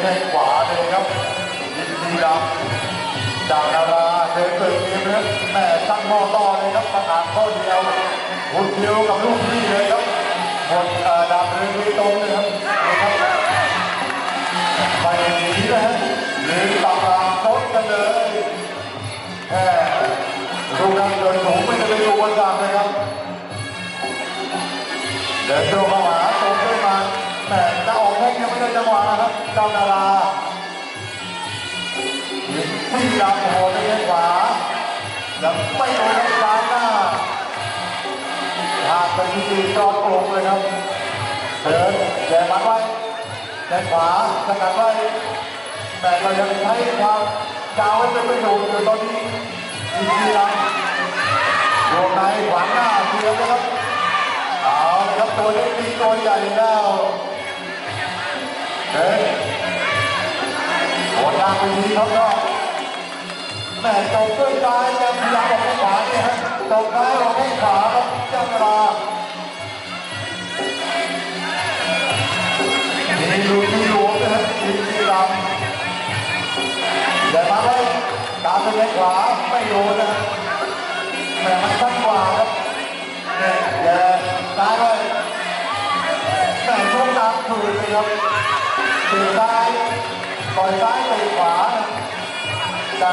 แข้งขวาเลยครับยินดีดำจากนาราเดินเปิดเกมเลยแม่ตั้งหม้อต่อเลยครับประกาศข้อเดียวหุ่นเดียวกับลูกพี่เลยครับหมดเอ่อดาบเรืองตรงเลยครับนะครับไปหนีนะฮะหรือตำรางโต๊ะกันเลยแค่ลูกนั้นโดนหนูไม่ได้ไปดูวันกันเลยครับเดินตรงเข้า ครับเจ้าดารายิงที่ดำโอ้โหในแข้งขวายังไม่โดนกลางหน้าหากเป็นที่ดีจอดโกงเลยครับเดินแย่มันไว้แข้งขวาสกัดไว้แต่ก็ยังใช้ความกาวไว้เป็นประโยชน์อยู่ตอนนี้ยิงที่ดำวงในขวางหน้าเสียนะครับเอาครับตัวเล็กมีตัวใหญ่แล้ว เฮ้ยโหดทางไปทีครับก็แม่ตกด้วยซ้ายแต่พยายามออกขวาเนี่ยฮะตกซ้ายออกแข้งขวาครับเจ้าเวลามีลูกมีหลวงนะฮะมีที่ดำแต่มาได้ตามไปแข้งขวาไม่โดนนะฮะแม่มันสั้นกว่าครับ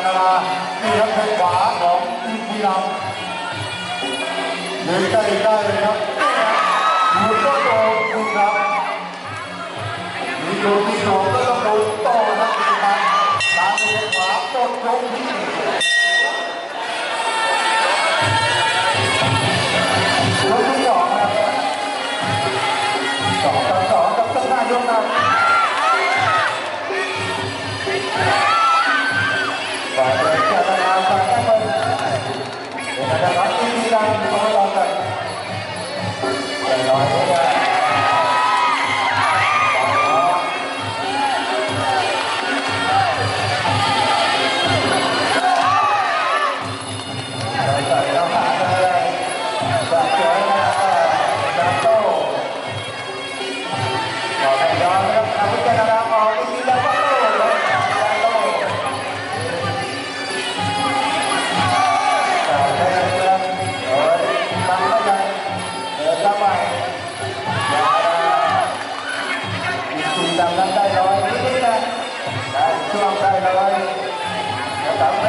นารานี่ครับแข้งขวาของอินทีรำยืนใกล้ๆเลยครับอยู่ก็โดนคุณครับมีโดนมีโดนก็ต้องโดนต่อนะคุณครับตามไปแข้งขวาตดลงที่ลูกที่สองสองต่อสองกับต้นหน้ายกครับ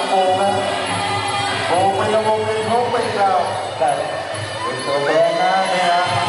ามโมงนะโมงไปละโมงเลยโมงไปกล่าวแต่เป็นตัวแดงนะเนี่ย